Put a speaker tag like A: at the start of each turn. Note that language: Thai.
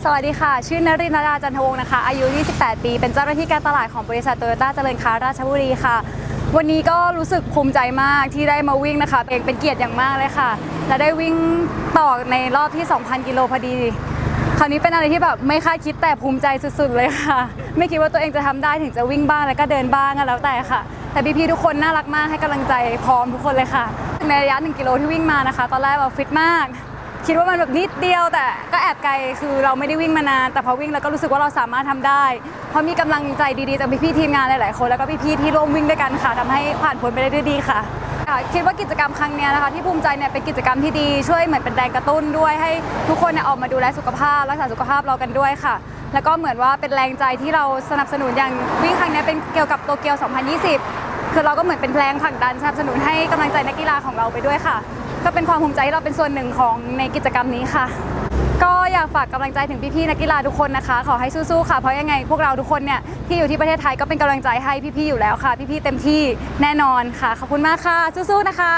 A: สวัสดีค่ะ ชื่อนรินทราจันทวงศ์นะคะ อายุ 28 ปี เป็นเจ้าหน้าที่การตลาดของบริษัทโตโยต้าเจริญค้าราชบุรีค่ะ วันนี้ก็รู้สึกภูมิใจมากที่ได้มาวิ่งนะคะ เองเป็นเกียรติอย่างมากเลยค่ะ และได้วิ่งต่อในรอบที่ 2,000 กิโลพอดี คราวนี้เป็นอะไรที่แบบไม่คาดคิดแต่ภูมิใจสุดๆเลยค่ะ ไม่คิดว่าตัวเองจะทำได้ถึงจะวิ่งบ้างแล้วก็เดินบ้างก็แล้วแต่ค่ะ แต่พี่ๆทุกคนน่ารักมากให้กำลังใจพร้อมทุกคนเลยค่ะ ในระยะ 1 กิโลที่วิ่งมานะคะ ตอนแรกแบบฟิตมาก คิดว่ามันแบบนิดเดียวแต่ก็แอบไกลคือเราไม่ได้วิ่งมานาน แต่พอวิ่งแล้วก็รู้สึกว่าเราสามารถทำได้เพราะมีกำลังใจดีๆจากพี่ๆทีมงานหลายๆคนแล้วก็พี่ๆที่ร่วมวิ่งด้วยกันค่ะทำให้ผ่านพ้นไปได้ด้วยดีค่ะค่ะ คิดว่ากิจกรรมครั้งเนี้ยนะคะที่ภูมิใจเนี่ยเป็นกิจกรรมที่ดีช่วยเหมือนเป็นแรงกระตุ้นด้วยให้ทุกคนเนี่ยออกมาดูแลสุขภาพรักษาสุขภาพเรากันด้วยค่ะ แล้วก็เหมือนว่าเป็นแรงใจที่เราสนับสนุนอย่างวิ่งครั้งเนี้ยเป็นเกี่ยวกับโตเกียว 2020 คือเราก็เหมือนเป็นแรงผลักดันสนับสนุนให้กำลังใจนักกีฬาของเราไปด้วยค่ะ ก็เป็นความภูมิใจที่เราเป็นส่วนหนึ่งของในกิจกรรมนี้ค่ะ ก็อยากฝากกำลังใจถึงพี่ๆนักกีฬาทุกคนนะคะ ขอให้สู้ๆค่ะ เพราะยังไงพวกเราทุกคนเนี่ยที่อยู่ที่ประเทศไทยก็เป็นกำลังใจให้พี่ๆอยู่แล้วค่ะ พี่ๆเต็มที่แน่นอนค่ะ ขอบคุณมากค่ะ สู้ๆนะคะ